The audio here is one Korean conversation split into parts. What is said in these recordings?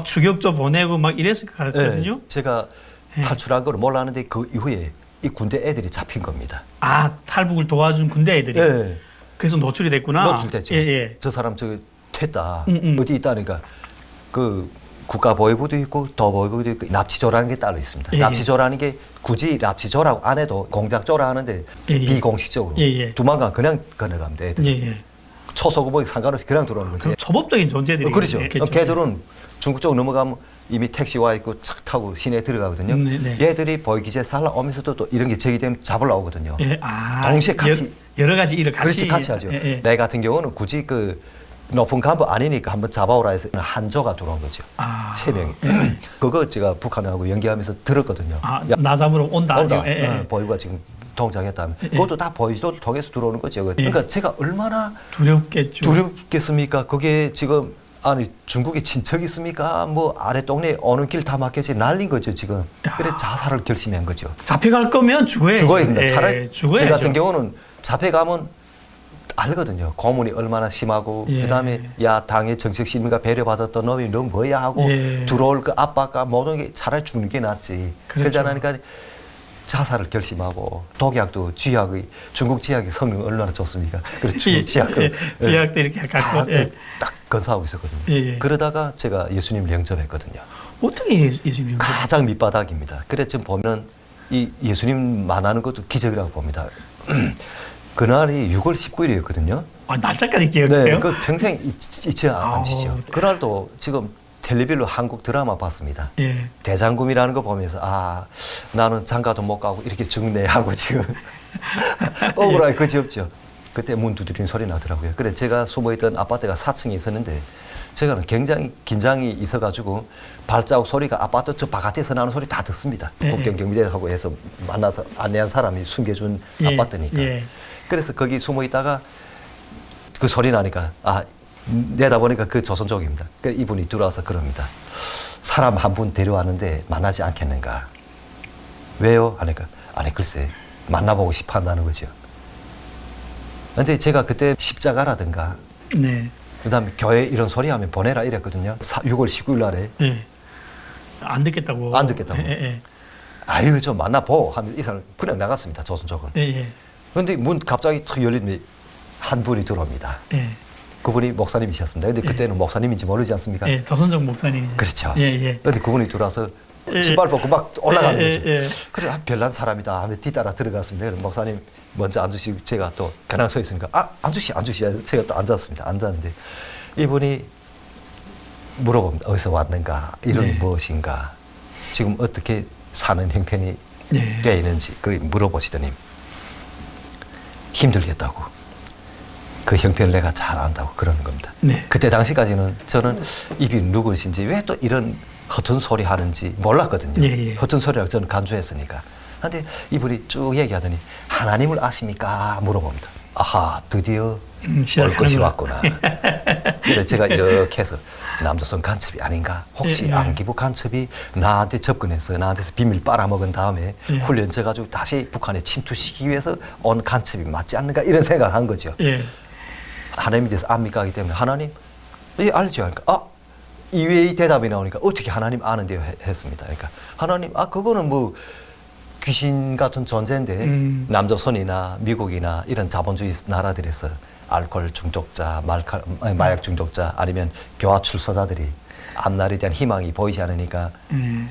막 추격조 보내고 막 이랬을 것 같거든요. 예, 제가 예. 탈출한 걸 몰랐는데 그 이후에 이 군대 애들이 잡힌 겁니다. 아 탈북을 도와준 군대 애들이 예. 그래서 노출이 됐구나. 노출됐죠. 예, 예. 저 사람 저기 됐다. 음, 음. 어디 있다니까 그 국가 보위부도 있고 더 보위부도 있고 납치조라는 게 따로 있습니다. 예, 예. 납치조라는 게 굳이 납치조라고 안 해도 공작조라 하는데 예, 예. 비공식적으로 예, 예. 두만간 그냥 돼. 애들. 예, 예. 초소고보이 상관없이 그냥 들어오는 거지. 그럼 초법적인 존재들이 어, 그렇죠. 걔들은 중국 쪽 넘어가면 이미 택시 와 있고 차 타고 시내에 들어가거든요. 음, 네, 네. 얘들이 보이기제 살라오면서도 또 이런 게 제기되면 잡으러 오거든요. 예, 아, 동시에 같이 여, 러 가지 일을 같이 그렇지 같이 하죠. 예, 예. 내 같은 경우는 굳이 그 높은 간부 아니니까 한번 잡아오라 해서 한조가 들어온 거죠. 아. 세 명이. 그거 제가 북한하고 연기하면서 들었거든요. 아, 야, 나 잡으러 온다. 온다. 예, 예. 어, 보이가 지금 동작했다면 예. 그것도 다 보이지도 통해서 들어오는 거죠. 그러니까 제가 얼마나 두렵겠죠. 두렵겠습니까? 그게 지금 아니 중국에 친척 있습니까? 뭐 아래 동네 어느 길 다 막혀지 날린 거죠 지금. 야. 그래 자살을 결심한 거죠. 잡혀갈 거면 죽어야죠. 죽어야 됩니다. 예, 차라리 죽어야죠. 제 같은 경우는 잡혀가면 알거든요. 고문이 얼마나 심하고 예. 그다음에 야 당의 정책 시민과 배려받았던 놈이 너 뭐야 하고 예. 들어올 그 압박과 모든 게 차라리 죽는 게 낫지. 그렇죠. 그러니까 자살을 결심하고 독약도 쥐약의 중국 쥐약의 성능 얼마나 좋습니까? 그래 중국 쥐약도 예, 쥐약도 이렇게 갖고 다 예. 딱 건사하고 있었거든요. 예, 예. 그러다가 제가 예수님을 영접했거든요. 어떻게 예- 예수님 가장 밑바닥입니다. 그래 지금 보면 이 예수님 만나는 것도 기적이라고 봅니다. 그날이 6월 19일이었거든요. 아, 날짜까지 기억해요? 네, 그 평생 잊- 잊지. 않지죠. 그날도 지금 텔레비로 한국 드라마 봤습니다. 예. 대장금이라는 거 보면서 아 나는 장가도 못 가고 이렇게 죽네 하고 지금 억울하게 그지 없죠. 그때 문 두드리는 소리 나더라고요. 그래 제가 숨어있던 아파트가 4층에 있었는데 제가는 굉장히 긴장이 있어가지고 발자국 소리가 아파트 저 바깥에서 나는 소리 다 듣습니다. 예, 국경경비대하고 해서 만나서 안내한 사람이 숨겨준 예, 아파트니까. 예. 그래서 거기 숨어 있다가 그 소리 나니까 아 내다 보니까 그 조선족입니다. 그 이분이 들어와서 그럽니다. 사람 한 분 데려왔는데 만나지 않겠는가? 왜요? 하니까 아니 글쎄 만나보고 싶어 한다는 거죠. 근데 제가 그때 십자가라든가 네. 그다음에 교회 이런 소리 하면 보내라 이랬거든요. 사- 6월 19일 날에 예. 안 듣겠다고. 안 듣겠다고. 예, 예, 아유 좀 만나보 하면 이 사람 그냥 나갔습니다. 조선족은. 예. 예, 그런데 문 갑자기 탁 열리면 한 분이 들어옵니다. 예. 그분이 목사님이셨습니다. 근데 그때는 목사님인지 모르지 않습니까? 예. 조선족 목사님. 그렇죠. 예, 예. 근데 그분이 들어와서 예, 신발 벗고 막 올라가는 예, 거죠. 예, 예. 그래 아, 별난 사람이다 하면 뒤따라 들어갔습니다. 그럼 목사님 먼저 앉으시고 제가 또 그냥 서 있으니까 아 앉으시 앉으시 제가 또 앉았습니다. 앉았는데 이분이 물어봅니다. 어디서 왔는가? 이런 네. 무엇인가? 지금 어떻게 사는 형편이 네. 돼 있는지 그 물어보시더니 힘들겠다고 그 형편을 내가 잘 안다고 그러는 겁니다. 네. 그때 당시까지는 저는 이분이 누구신지 왜 또 이런 허튼 소리 하는지 몰랐거든요. 예, 예. 허튼 소리라고 저는 간주했으니까. 근데 이분이 쭉 얘기하더니 하나님을 아십니까? 물어봅니다. 아하 드디어 음, 올 것이. 왔구나. 그래서 제가 이렇게 해서 남조선 간첩이 아닌가? 혹시 예, 예. 안기부 간첩이 나한테 접근해서 나한테서 비밀 빨아먹은 다음에 예. 훈련 져가지고 다시 북한에 침투시키기 위해서 온 간첩이 맞지 않는가? 이런 생각을 한 거죠. 예. 하나님에 대해서 압니까 하기 때문에 하나님 예 알죠 그러니까 아 이외의 대답이 나오니까 어떻게 하나님 아는데요 해- 했습니다 그러니까 하나님 아 그거는 뭐 귀신 같은 존재인데 음. 남조선이나 미국이나 이런 자본주의 나라들에서 알코올 중독자 말칼, 아니, 마약 중독자 아니면 교화 출소자들이 앞날에 대한 희망이 보이지 않으니까 예.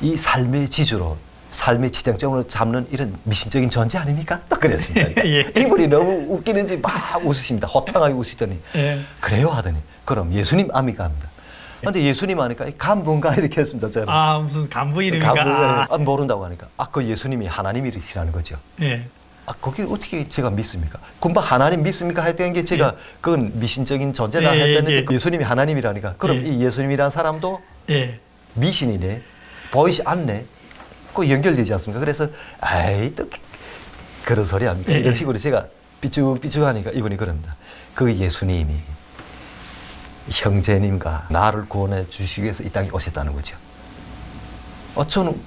이 삶의 지주로 삶의 지정점으로 잡는 이런 미신적인 존재 아닙니까? 딱 그랬습니다. 그러니까 예. 이분이 너무 웃기는지 막 웃으십니다. 호탕하게 웃으시더니 예. 그래요 하더니 그럼 예수님 아미가 합니다. 근데 예수님 하니까 간본가 이렇게 했습니다. 저는. 아 무슨 간부 이름인가? 간부, 아, 아, 모른다고 하니까 아그 예수님이 하나님이시라는 거죠. 예. 아 그게 어떻게 제가 믿습니까? 금방 하나님 믿습니까? 했던 게 제가 그건 미신적인 존재다 예, 예, 했더니 예. 그 예수님이 하나님이라니까 그럼 예. 이 예수님이라는 사람도 예. 미신이네 보이지 않네 그 연결되지 않습니까 그래서 아이 또 그런 소리 합니까 예, 이런 예. 식으로 제가 삐죽삐죽 하니까 이분이 그럽니다 그 예수님이 형제님과 나를 구원해 주시기 위해서 이 땅에 오셨다는 거죠 아 저는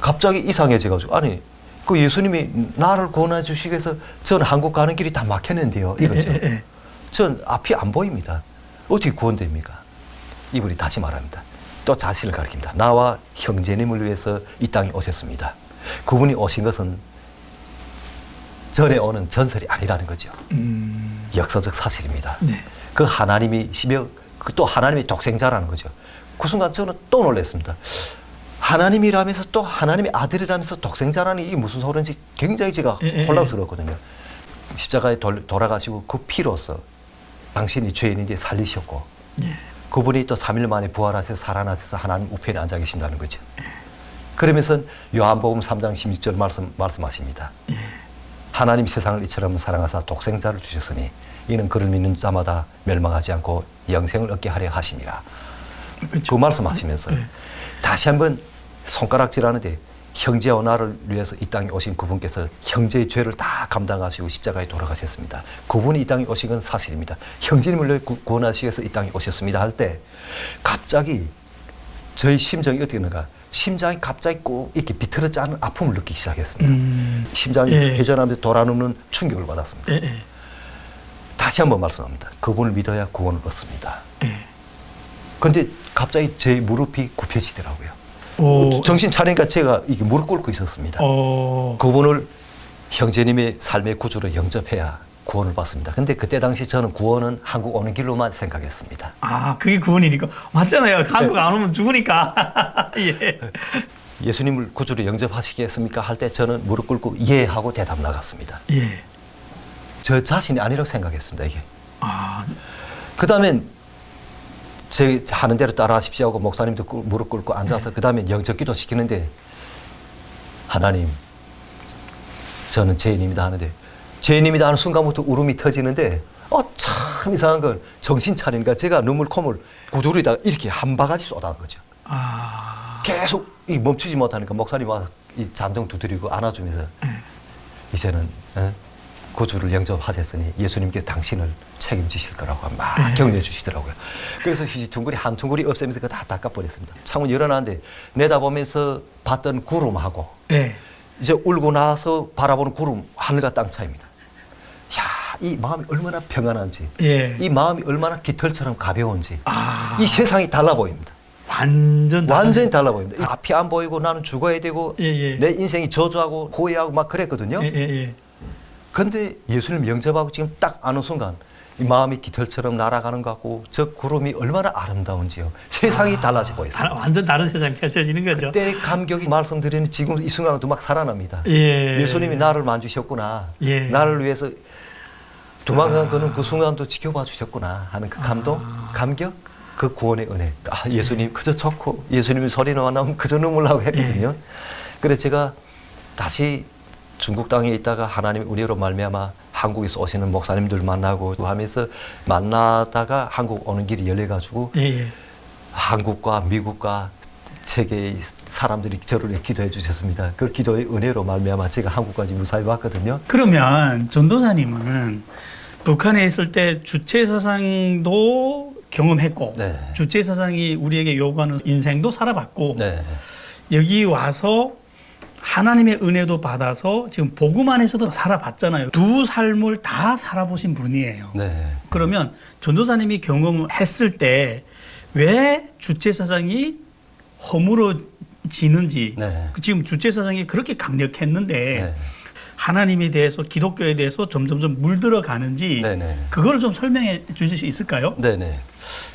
갑자기 이상해져가지고 아니 그 예수님이 나를 구원해 주시기 위해서 저는 한국 가는 길이 다 막혔는데요 이거죠 예, 예, 예. 전 앞이 안 보입니다. 어떻게 구원됩니까? 이분이 다시 말합니다. 또 자신을 가리킵니다. 나와 형제님을 위해서 이 땅에 오셨습니다. 그분이 오신 것은 전에 오는 전설이 아니라는 거죠. 음, 역사적 사실입니다. 네. 그 하나님이 시며 그또 하나님의 독생자라는 거죠. 그 순간 저는 또 놀랐습니다. 하나님이라면서 또 하나님의 아들이라면서 독생자라는 이게 무슨 소리인지 굉장히 제가 예, 예, 혼란스러웠거든요. 십자가에 돌, 돌아가시고 그 피로서 당신이 죄인인데 살리셨고 예. 그분이 또 3일 만에 부활하셔서 살아나셔서 하나님 우편에 앉아 계신다는 거죠. 그러면서 요한복음 3장 16절 말씀, 말씀하십니다. 하나님 세상을 이처럼 사랑하사 독생자를 주셨으니 이는 그를 믿는 자마다 멸망하지 않고 영생을 얻게 하려 하심이라. 그렇죠. 그 말씀하시면서 네. 다시 한번 손가락질하는데 형제와 나를 위해서 이 땅에 오신 그분께서 형제의 죄를 다 감당하시고 십자가에 돌아가셨습니다. 그분이 이 땅에 오신 건 사실입니다. 형제님을 위해 구- 구원하시기 위해서 이 땅에 오셨습니다 할 때 갑자기 저희 심정이 어떻게 되는가 심장이 갑자기 꾹 이렇게 비틀어 짜는 아픔을 느끼기 시작했습니다. 음, 심장이 예. 회전하면서 돌아눕는 충격을 받았습니다. 예, 예, 다시 한번 말씀합니다. 그분을 믿어야 구원을 얻습니다. 예. 근데 갑자기 제 무릎이 굽혀지더라고요. 오, 정신 차리니까 제가 이게 무릎 꿇고 있었습니다. 어, 그분을 형제님의 삶의 구주로 영접해야 구원을 받습니다. 근데 그때 당시 저는 구원은 한국 오는 길로만 생각했습니다. 아, 그게 구원이니까 맞잖아요. 한국 안 오면 죽으니까. 예. 예수님을 구주로 영접하시겠습니까? 할 때 저는 무릎 꿇고 예 하고 대답 나갔습니다. 예. 저 자신이 아니라고 생각했습니다. 이게. 아, 그 다음엔 제 하는 대로 따라하십시오 하고 목사님도 꿇- 무릎 꿇고 앉아서 그 다음에 영접기도 시키는데 하나님 저는 죄인입니다 하는데 죄인입니다 하는 순간부터 울음이 터지는데 어 참 이상한 건 정신 차리니까 제가 눈물 콧물 구두리다가 이렇게 한 바가지 쏟아는 거죠. 아, 계속 이 멈추지 못하니까 목사님 와서 이 잔등 두드리고 안아주면서 이제는 어? 구주를 영접하셨으니 예수님께 당신을 책임지실 거라고 막 네. 격려해 주시더라고요. 그래서 이 둥글이 한 둥글이 없애면서 그거 다 닦아버렸습니다. 창문 열어놨는데 내다보면서 봤던 구름하고 예. 이제 울고 나서 바라보는 구름 하늘과 땅 차이입니다. 야, 이 마음이 얼마나 평안한지, 예. 이 마음이 얼마나 깃털처럼 가벼운지, 아, 이 세상이 달라 보입니다. 완전 완전히 달라 보입니다. 이 앞이 안 보이고 나는 죽어야 되고 예, 예. 내 인생이 저주하고 후회하고 막 그랬거든요. 예, 예, 예. 근데 예수님 영접하고 지금 딱 아는 순간 이 마음이 깃털처럼 날아가는 것 같고 저 구름이 얼마나 아름다운지요. 세상이 달라져 다- 보였어요. 완전 다른 세상이 펼쳐지는 거죠. 그때 감격이 말씀드리는 지금 이 순간도 막 살아납니다. 예. 예수님이 나를 만주셨구나. 예. 나를 위해서 도망간 거는 그 순간도 지켜봐 주셨구나 하는 그 감동, 감격, 그 구원의 은혜. 아, 예수님 그저 좋고 예수님이 소리 나면 그저 눈물 나고 했거든요. 그래서 제가 다시 중국 땅에 있다가 하나님의 은혜로 말미암아 한국에서 오시는 목사님들 만나고 하면서 만나다가 한국 오는 길이 열려 가지고 예, 예. 한국과 미국과 세계의 사람들이 저를 기도해 주셨습니다. 그 기도의 은혜로 말미암아 제가 한국까지 무사히 왔거든요. 그러면 전도사님은 북한에 있을 때 주체 사상도 경험했고 네. 주체 사상이 우리에게 요구하는 인생도 살아봤고 네. 여기 와서 하나님의 은혜도 받아서 지금 복음 안에서도 살아봤잖아요. 두 삶을 다 살아보신 분이에요. 네. 그러면 전도사님이 경험했을 때 왜 주체 사상이 허물어지는지 네. 그 지금 주체 사상이 그렇게 강력했는데 네. 하나님에 대해서 기독교에 대해서 점점점 물들어 가는지 네, 네. 그걸 좀 설명해 주실 수 있을까요? 네네.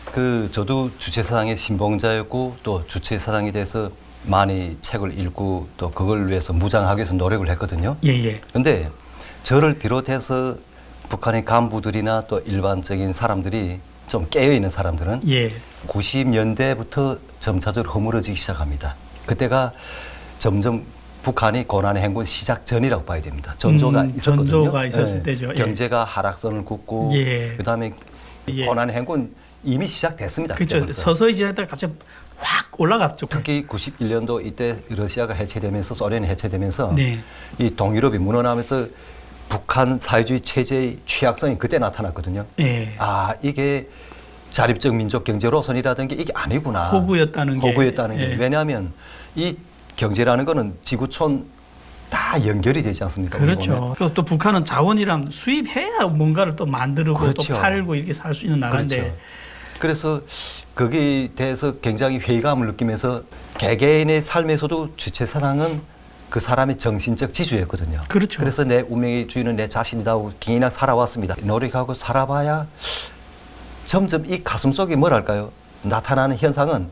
그 저도 주체 사상의 신봉자였고 또 주체 사상에 대해서 많이 책을 읽고 또 그걸 위해서 무장하기 위해서 노력을 했거든요. 예, 예. 근데 저를 비롯해서 북한의 간부들이나 또 일반적인 사람들이 좀 깨어 있는 사람들은 예. 90년대부터 점차적으로 허물어지기 시작합니다. 그때가 점점 북한이 고난의 행군 시작 전이라고 봐야 됩니다. 전조가 음, 있었거든요. 전조가 있었을 때죠. 예. 경제가 하락선을 긋고 예. 그다음에 예. 고난의 행군 이미 시작됐습니다. 그렇죠. 서서히 지나다가 갑자기 확 올라갔죠. 특히 91년도 이때 러시아가 해체되면서 소련이 해체되면서 네. 이 동유럽이 무너나면서 북한 사회주의 체제의 취약성이 그때 나타났거든요. 예. 아 이게 자립적 민족 경제 로선이라는 게 이게 아니구나. 호구였다는 게. 호구였다는 게 예. 왜냐하면 이 경제라는 거는 지구촌 다 연결이 되지 않습니까? 그렇죠. 그리고 또 북한은 자원이랑 수입해야 뭔가를 또 만들고 그렇죠. 또 팔고 이렇게 살 수 있는 나라인데 그렇죠. 그래서 거기에 대해서 굉장히 회의감을 느끼면서 개개인의 삶에서도 주체 사상은 그 사람의 정신적 지주였거든요. 그렇죠. 그래서 내 운명의 주인은 내 자신이다고 기인한 살아왔습니다. 노력하고 살아봐야 점점 이 가슴 속에 뭐랄까요? 나타나는 현상은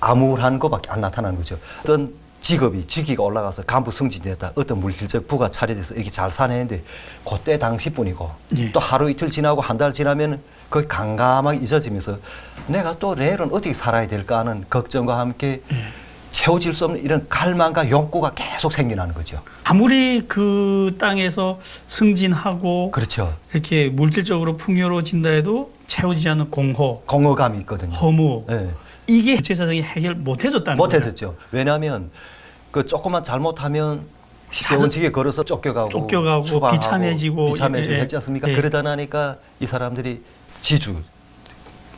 암울한 것밖에 안 나타나는 거죠. 어떤 직업이 직위가 올라가서 간부 승진됐다. 어떤 물질적 부가 차려져서 이렇게 잘 사내는데 그때 당시뿐이고 예. 또 하루 이틀 지나고 한 달 지나면 거의 강감하게 잊어지면서 내가 또 내일은 어떻게 살아야 될까 하는 걱정과 함께 예. 채워질 수 없는 이런 갈망과 욕구가 계속 생겨나는 거죠. 아무리 그 땅에서 승진하고 그렇죠. 이렇게 물질적으로 풍요로워진다 해도 채워지지 않는 공허, 공허감이 있거든요. 허무 예. 이게 주체사상이 해결 못 해줬다는 거예요. 못했었죠. 왜냐하면 그 조금만 잘못하면 시대원직에 걸어서 쫓겨가고, 쫓겨가고 추방하고 비참해지고, 비참해지고 예, 예. 했지 않습니까? 예. 그러다 나니까 이 사람들이 지주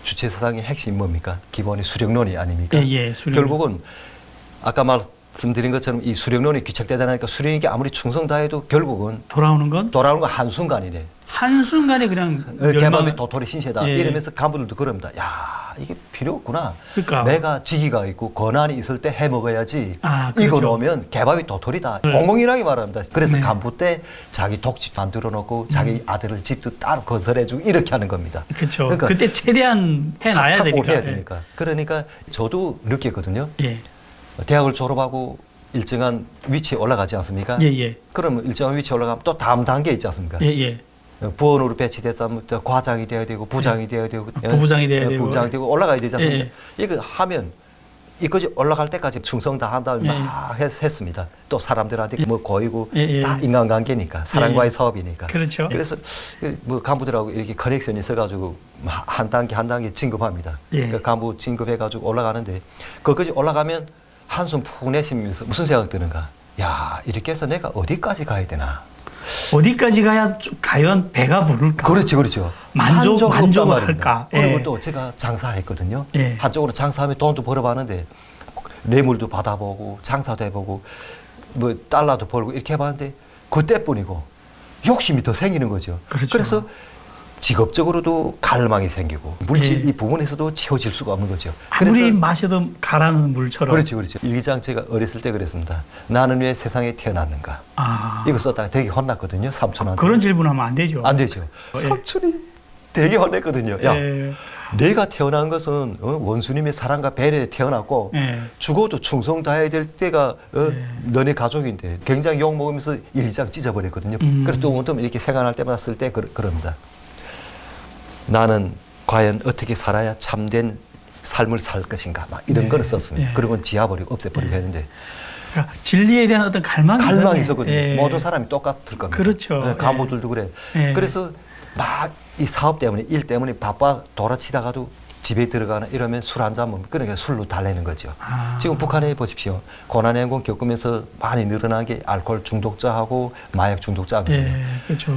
주체 사상의 핵심이 뭡니까? 기본이 수령론이 아닙니까? 예, 예, 수령론. 결국은 아까 말씀드린 것처럼 이 수령론이 귀착되다 나니까 수령에게 아무리 충성 다해도 결국은 돌아오는 건 돌아오는 건 한순간이네. 한순간에 그냥 어, 개밥이 멸망 도토리 신세다. 예. 이러면서 간부들도 그럽니다. 야, 이게 필요 없구나. 그러니까. 내가 지위가 있고 권한이 있을 때 해 먹어야지. 아, 그렇죠. 이거 놓으면 개밥이 도토리다. 네. 공공이라게 말합니다. 그래서 네. 간부 때 자기 독집 만들어 놓고 자기 아들을 집도 따로 건설해주고 이렇게 하는 겁니다. 그렇죠. 그러니까 그때 최대한 해놔야 되니까. 해야 되니까. 그러니까 저도 느꼈거든요. 예, 대학을 졸업하고 일정한 위치에 올라가지 않습니까? 예, 예, 그러면 일정한 위치에 올라가면 또 다음 단계 있지 않습니까? 예, 예. 부원으로 배치됐다면 또 과장이 돼야 되고 부장이 돼야 되고 네. 부부장이 돼야 어, 되고. 부부장이 되고 올라가야 되지 않습니까? 예, 이거 하면 이거지 올라갈 때까지 충성 다 한 다음에 예. 막 했, 했습니다. 또 사람들한테 뭐 거이고 예, 예. 다 인간관계니까 사람과의 예. 사업이니까. 그렇죠. 그래서 뭐 간부들하고 이렇게 커넥션이 있어가지고 한 단계 한 단계 진급합니다. 예. 그 간부 진급해가지고 올라가는데 거기까지 올라가면 한숨 푹 내쉬면서 무슨 생각 드는가? 야 이렇게 해서 내가 어디까지 가야 되나? 어디까지 가야 좀 과연 배가 부를까? 그렇죠, 그렇죠. 만족- 만족을 만족을 없단 말입니다. 할까? 그리고 예. 또 제가 장사했거든요. 예. 한쪽으로 장사하면 돈도 벌어봤는데 뇌물도 받아보고 장사도 해보고 뭐 달러도 벌고 이렇게 해봤는데 그때뿐이고 욕심이 더 생기는 거죠. 그렇죠. 래서 직업적으로도 갈망이 생기고 물질 예. 이 부분에서도 채워질 수가 없는 거죠. 아무리 마셔도 가라는 물처럼. 그렇죠, 그렇죠. 일기장 제가 어렸을 때 그랬습니다. 나는 왜 세상에 태어났는가? 아, 이거 썼다가 되게 혼났거든요. 삼촌한테. 그런 질문하면 안 되죠. 안 되죠. 예. 삼촌이 되게 혼냈거든요. 야, 예. 내가 태어난 것은 어, 원수님의 사랑과 배려에 태어났고 예. 죽어도 충성 다해야 될 때가 어, 예. 너네 가족인데 굉장히 욕 먹으면서 일장 찢어버렸거든요. 음. 그래서 조금 이렇게 생각할 때마다 쓸 때 그럽니다. 나는 과연 어떻게 살아야 참된 삶을 살 것인가 막 이런 네. 거를 썼습니다. 예. 그리고 지워버리고 없애버리고 했는데 그러니까 진리에 대한 어떤 갈망이 갈망이. 있었거든요. 예. 모든 사람이 똑같을 겁니다. 그렇죠. 예, 간부들도 그래. 예. 그래서 막 이 사업 때문에 일 때문에 바빠 돌아치다가도 집에 들어가나 이러면 술 한잔 먹으면 그러니까 술로 달래는 거죠. 아. 지금 북한에 보십시오. 고난의 행군 겪으면서 많이 늘어난 게 알코올 중독자하고 마약 중독자거든요. 예, 그렇죠.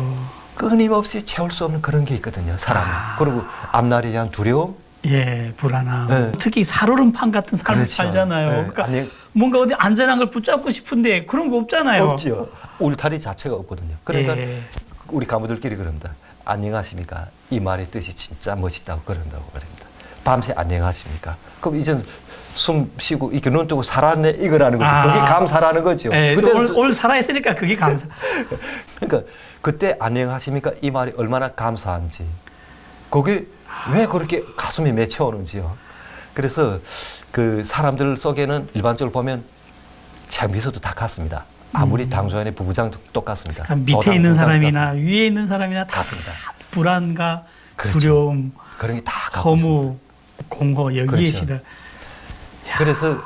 끊임없이 채울 수 없는 그런 게 있거든요. 사람은. 아. 그리고 앞날에 대한 두려움. 예, 불안함. 예. 특히 살얼음판 같은 삶을 그렇죠. 살잖아요. 예. 그러니까 아니- 뭔가 어디 안전한 걸 붙잡고 싶은데 그런 거 없잖아요. 없지요. 울타리 자체가 없거든요. 그러니까 예. 우리 가무들끼리 그럽니다. 안녕하십니까? 이 말의 뜻이 진짜 멋있다고 그런다고 그럽니다. 밤새 안녕하십니까? 그럼 이젠 숨 쉬고 이렇게 눈 뜨고 살았네 이거라는 거죠. 아. 그게 감사라는 거죠. 예, 그때는 오늘, 살아있으니까 그게 감사. 그러니까 그때 안녕하십니까? 이 말이 얼마나 감사한지. 그게 왜 그렇게 가슴이 맺혀오는지요. 그래서 그 사람들 속에는 일반적으로 보면 제 미소도 다 같습니다. 아무리 당조연의 부부장도 똑같습니다. 밑에 있는 사람이나 같습니다. 위에 있는 사람이나 다 같습니다. 불안과 그렇죠. 두려움, 그런 게 다. 허무, 공허 여기에 그렇죠. 시다. 그래서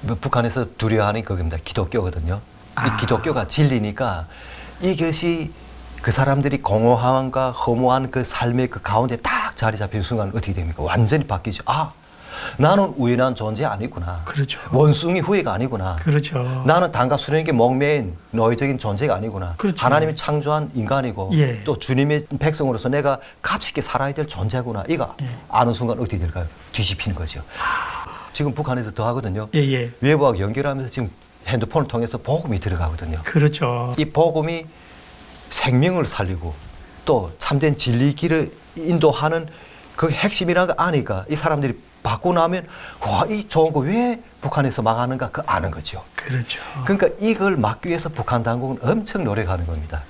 뭐 북한에서 두려워하는 게 그겁니다. 기독교거든요. 아. 이 기독교가 진리니까 이것이 그 사람들이 공허함과 허무한 그 삶의 그 가운데 딱 자리 잡힌 순간 어떻게 됩니까? 완전히 바뀌죠. 아, 나는 우연한 존재 아니구나. 그렇죠. 원숭이 후예가 아니구나. 그렇죠. 나는 단가 수령에게 목매인 노예적인 존재가 아니구나. 그렇죠. 하나님이 창조한 인간이고 예. 또 주님의 백성으로서 내가 값있게 살아야 될 존재구나. 이거 예. 아는 순간 어떻게 될까요? 뒤집히는 거죠. 지금 북한에서 더 하거든요. 예, 예. 외부하고 연결하면서 지금 핸드폰을 통해서 복음이 들어가거든요. 그렇죠. 이 복음이 생명을 살리고 또 참된 진리 길을 인도하는 그 핵심이라는 거 아니까 이 사람들이 받고 나면 와 이 좋은 거 왜 북한에서 막하는가 그 아는 거죠. 그렇죠. 그러니까 이걸 막기 위해서 북한 당국은 엄청 노력하는 겁니다.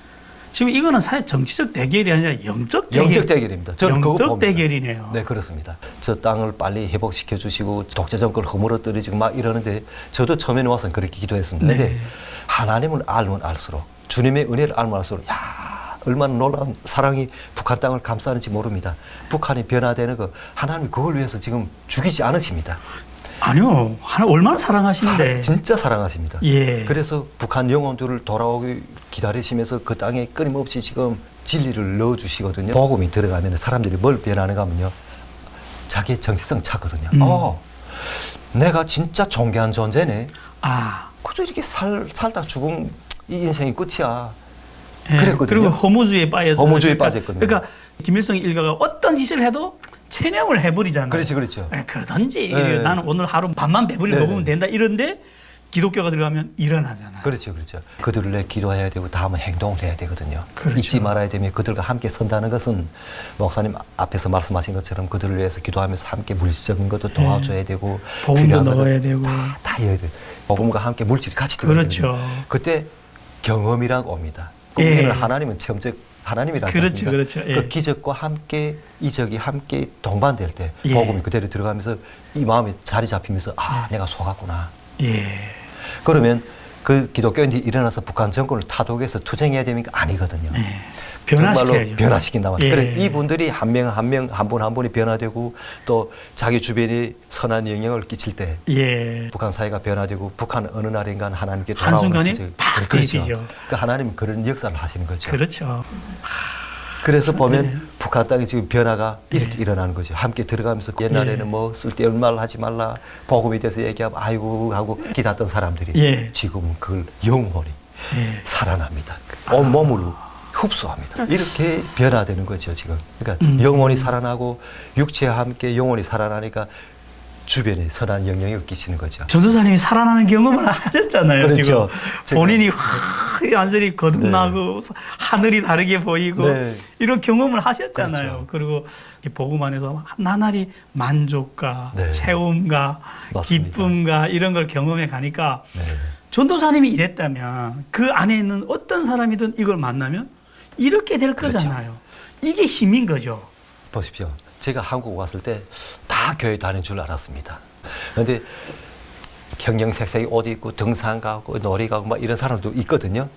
지금 이거는 사실 정치적 대결이 아니라 영적 대결. 영적 대결입니다. 저는 영적. 대결이네요. 네, 그렇습니다. 저 땅을 빨리 회복시켜 주시고 독재 정권을 허물어뜨리고 막 이러는데 저도 처음에는 와서 그렇게 기도했습니다. 네. 근데 하나님을 알면 알수록 주님의 은혜를 알면 알수록 야, 얼마나 놀라운 사랑이 북한 땅을 감싸는지 모릅니다. 북한이 변화되는 거 하나님이 그걸 위해서 지금 죽이지 않으십니다. 아니요. 하나 얼마나 사랑하시는데. 사- 진짜 사랑하십니다. 예. 그래서 북한 영혼들을 돌아오기 기다리시면서 그 땅에 끊임없이 지금 진리를 넣어 주시거든요. 복음이 들어가면 사람들이 뭘 변하는가 하면요. 자기의 정체성 찾거든요. 음. 어, 내가 진짜 존귀한 존재네. 아. 그저 이렇게 살, 살다 죽은 이 인생이 끝이야. 예. 그랬거든요. 그리고 허무주의에 빠져서. 허무주의에 그러니까, 빠졌거든요. 그러니까 김일성 일가가 어떤 짓을 해도 체념을 해버리잖아요. 그렇죠, 그렇죠. 예, 그러든지 네. 나는 오늘 하루 밥만 배불리 네. 먹으면 된다 이런데 기독교가 들어가면 일어나잖아요. 그렇죠, 그렇죠. 그들을 내 기도해야 되고 다음은 행동을 해야 되거든요. 그렇죠. 잊지 말아야 되며 그들과 함께 선다는 것은 목사님 앞에서 말씀하신 것처럼 그들을 위해서 기도하면서 함께 물질적인 것도 도와줘야 되고 네. 복음도 넣어야 되고. 다, 다 해야 돼. 복음과 함께 물질이 같이 들어가거든요. 그렇죠. 그때 경험이라고 옵니다. 예. 우리는 하나님은 체험적 하나님이라고 그렇죠, 그렇죠. 예. 그 기적과 함께 이적이 함께 동반될 때 예. 복음이 그대로 들어가면서 이 마음이 자리 잡히면서 아 예. 내가 속았구나. 예. 그러면 그 기독교인들이 일어나서 북한 정권을 타독해서 투쟁해야 됩니까? 아니거든요. 예. 변화시켜야죠. 정말로 변화시킨단 말이에요. 예. 그래 이분들이 한 명 한 명 한 분 한 분이 변화되고 또 자기 주변에 선한 영향을 끼칠 때 예. 북한 사회가 변화되고 북한 어느 날인가 하나님께 돌아오는 한순간에 기적이- 팍 그렇죠. 깨지죠. 그 하나님은 그런 역사를 하시는 거죠. 그렇죠. 그래서 보면 예. 북한 땅에 지금 변화가 이렇게 일어나는 거죠. 함께 들어가면서 옛날에는 예. 뭐 쓸데없는 말 하지 말라 복음에 대해서 얘기하면 아이고 하고 기다던 사람들이 예. 지금은 그걸 영원히 예. 살아납니다. 온 몸으로 흡수합니다. 이렇게 변화되는 거죠 지금. 그러니까 음. 영혼이 살아나고 육체와 함께 영혼이 살아나니까 주변에 선한 영향을 끼치는 거죠. 전도사님이 살아나는 경험을 하셨잖아요. 그렇죠. 지금 본인이 확 완전히 거듭나고 하늘이 다르게 보이고 네. 이런 경험을 하셨잖아요. 그렇죠. 그리고 복음 안에서 나날이 만족과 네. 채움과 맞습니다. 기쁨과 이런 걸 경험해 가니까 네. 전도사님이 이랬다면 그 안에 있는 어떤 사람이든 이걸 만나면 이렇게 될 그렇죠. 거잖아요. 이게 힘인 거죠. 보십시오. 제가 한국 왔을 때 다 교회 다닌 줄 알았습니다. 그런데 형형색색 옷 입고 등산 가고 놀이 가고 막 이런 사람도 있거든요.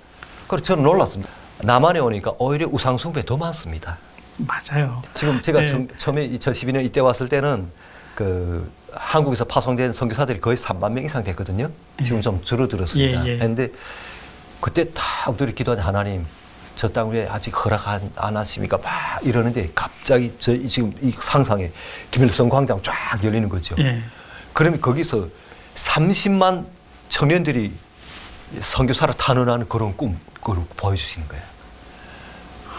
그래서 저는 놀랐습니다. 남한에 오니까 오히려 우상숭배 더 많습니다. 맞아요. 지금 제가 네. 처음- 처음에 2012년 이때 왔을 때는 그 한국에서 파송된 선교사들이 거의 3만 명 이상 됐거든요. 지금 예. 좀 줄어들었습니다. 예, 예. 그런데 그때 다 엎드려 기도한 하나님 저땅 위에 아직 허락 안, 안 하십니까? 막 이러는데 갑자기 저 이- 지금 이 상상에 김일성 광장 쫙 열리는 거죠. 예. 그러면 거기서 30만 청년들이 선교사를 탄원하는 그런 꿈을 보여주시는 거예요.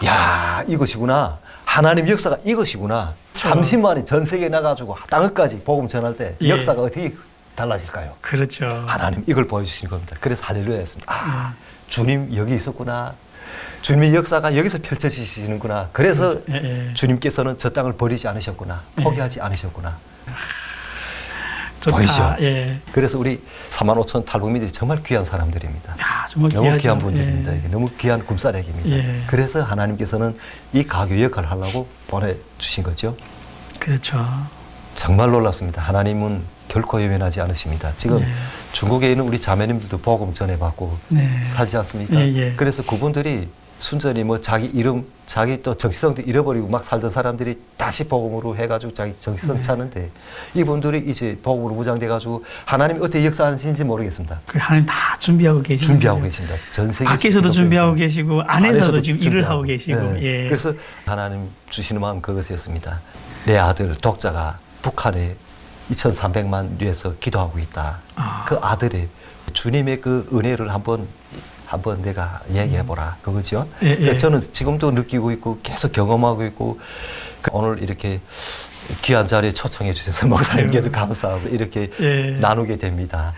야 이것이구나. 하나님 역사가 이것이구나. 30만이 전 세계에 나가지고 땅을까지 복음 전할 때 예. 역사가 어떻게 달라질까요? 그렇죠. 하나님 이걸 보여주시는 겁니다. 그래서 할렐루야였습니다. 아, 주님 여기 있었구나. 주님의 역사가 여기서 펼쳐지시는구나. 그래서 예, 예. 주님께서는 저 땅을 버리지 않으셨구나. 예. 포기하지 않으셨구나. 좋다. 보이죠? 예. 그래서 우리 4만 5천 탈북민들이 정말 귀한 사람들입니다. 야, 정말 너무 귀하죠. 귀한 분들입니다. 예. 이게 너무 귀한 kum사렉입니다. 예. 그래서 하나님께서는 이 가교 역할을 하려고 보내주신 거죠. 그렇죠. 정말 놀랍습니다. 하나님은 결코 예면하지 않으십니다. 지금 예. 중국에 있는 우리 자매님들도 복음 전해받고 네. 살지 않습니까? 예, 예. 그래서 그분들이 순전히 뭐 자기 이름, 자기 또 정체성도 잃어버리고 막 살던 사람들이 다시 복음으로 해가지고 자기 정체성 네. 찾는데 이분들이 이제 복음으로 무장돼가지고 하나님이 어떻게 역사하시는지 모르겠습니다. 그 하나님 다 준비하고 계시는 준비하고. 계십니다. 전 세계 밖에서도. 준비하고 계시고 안에서도, 안에서도 지금 일을 준비하고. 하고 계시고. 네. 예. 그래서 하나님 주시는 마음 그것이었습니다. 내 아들 독자가 북한에 2,300만 위해서 기도하고 있다. 아. 그 아들의 주님의 그 은혜를 한번 한번 내가 얘기해 보라 그거죠. 예, 예. 그러니까 저는 지금도 느끼고 있고 계속 경험하고 있고 그 오늘 이렇게 귀한 자리에 초청해 주셔서 목사님께도 감사하고 이렇게 예. 나누게 됩니다.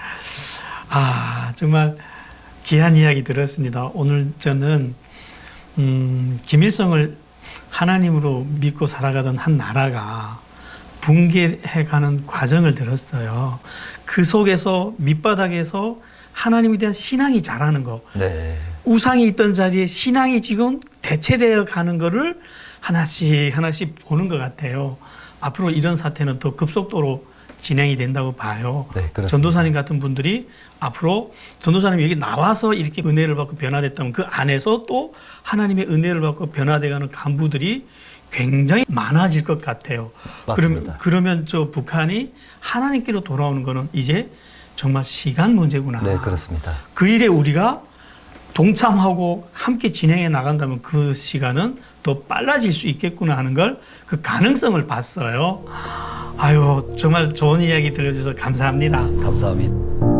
아 정말 귀한 이야기 들었습니다. 오늘 저는 음, 김일성을 하나님으로 믿고 살아가던 한 나라가 붕괴해가는 과정을 들었어요. 그 속에서 밑바닥에서 하나님에 대한 신앙이 자라는 거. 네. 우상이 있던 자리에 신앙이 지금 대체되어 가는 거를 하나씩 하나씩 보는 것 같아요. 앞으로 이런 사태는 더 급속도로 진행이 된다고 봐요. 네. 전도사님 같은 분들이 앞으로 전도사님 여기 나와서 이렇게 은혜를 받고 변화됐다면 그 안에서 또 하나님의 은혜를 받고 변화돼가는 간부들이 굉장히 많아질 것 같아요. 맞습니다. 그러면, 그러면 저 북한이 하나님께로 돌아오는 거는 이제 정말 시간 문제구나. 네, 그렇습니다. 그 일에 우리가 동참하고 함께 진행해 나간다면 그 시간은 더 빨라질 수 있겠구나 하는 걸 그 가능성을 봤어요. 아유, 정말 좋은 이야기 들려주셔서 감사합니다. 감사합니다.